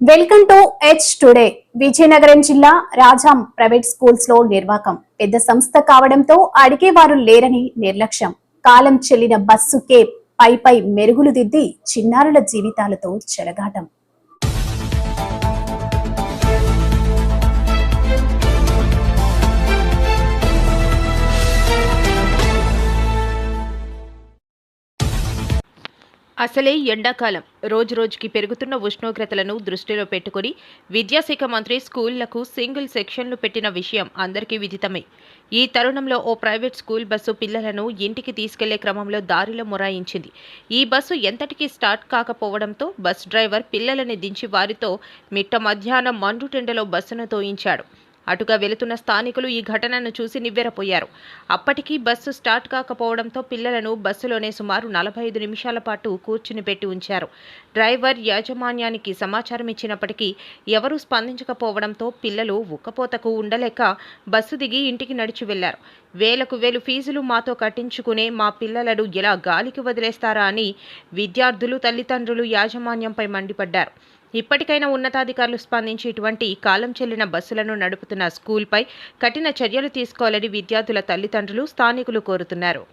Welcome to H today Vizianagaram జిల్లా Rajam private స్కూల్స్లో నిర్వాకం. పెద్ద సంస్థ కావడంతో అడిగేవారు లేరని నిర్లక్ష్యం. కాలం చెల్లిన బస్సుకే పై పై మెరుగులు దిద్ది చిన్నారుల జీవితాలతో చెలగాటం. అసలే ఎండాకాలం. రోజురోజుకి పెరుగుతున్న ఉష్ణోగ్రతలను దృష్టిలో పెట్టుకుని విద్యాశాఖ మంత్రి స్కూళ్ళకు సింగిల్ సెక్షన్లు పెట్టిన విషయం అందరికీ విదితమే. ఈ తరుణంలో ఓ ప్రైవేట్ స్కూల్ బస్సు పిల్లలను ఇంటికి తీసుకెళ్ళే క్రమంలో దారిలో మొరాయించింది. ఈ బస్సు ఎంతటికీ స్టార్ట్ కాకపోవడంతో బస్ డ్రైవర్ పిల్లలని దించి వారితో మిట్ట మధ్యాహ్నం మండుటెండలో బస్సును తోయించాడు. అటుగా వెళుతున్న స్థానికులు ఈ ఘటనను చూసి నివ్వెరపోయారు. అప్పటికీ బస్సు స్టార్ట్ కాకపోవడంతో పిల్లలను బస్సులోనే సుమారు నలభై ఐదు నిమిషాల పాటు కూర్చుని పెట్టి ఉంచారు. డ్రైవర్ యాజమాన్యానికి సమాచారం ఇచ్చినప్పటికీ ఎవరూ స్పందించకపోవడంతో పిల్లలు ఉక్కపోతకు ఉండలేక బస్సు దిగి ఇంటికి నడిచి వెళ్ళారు. వేలకు వేలు ఫీజులు మాతో కట్టించుకునే మా పిల్లలను ఎలా గాలికి వదిలేస్తారా అని విద్యార్థులు తల్లిదండ్రులు యాజమాన్యంపై మండిపడ్డారు. ఇప్పటికైనా ఉన్నతాధికారులు స్పందించి ఇటువంటి కాలం చెల్లిన బస్సులను నడుపుతున్న స్కూల్పై కఠిన చర్యలు తీసుకోవాలని విద్యార్థుల తల్లిదండ్రులు స్థానికులు కోరుతున్నారు.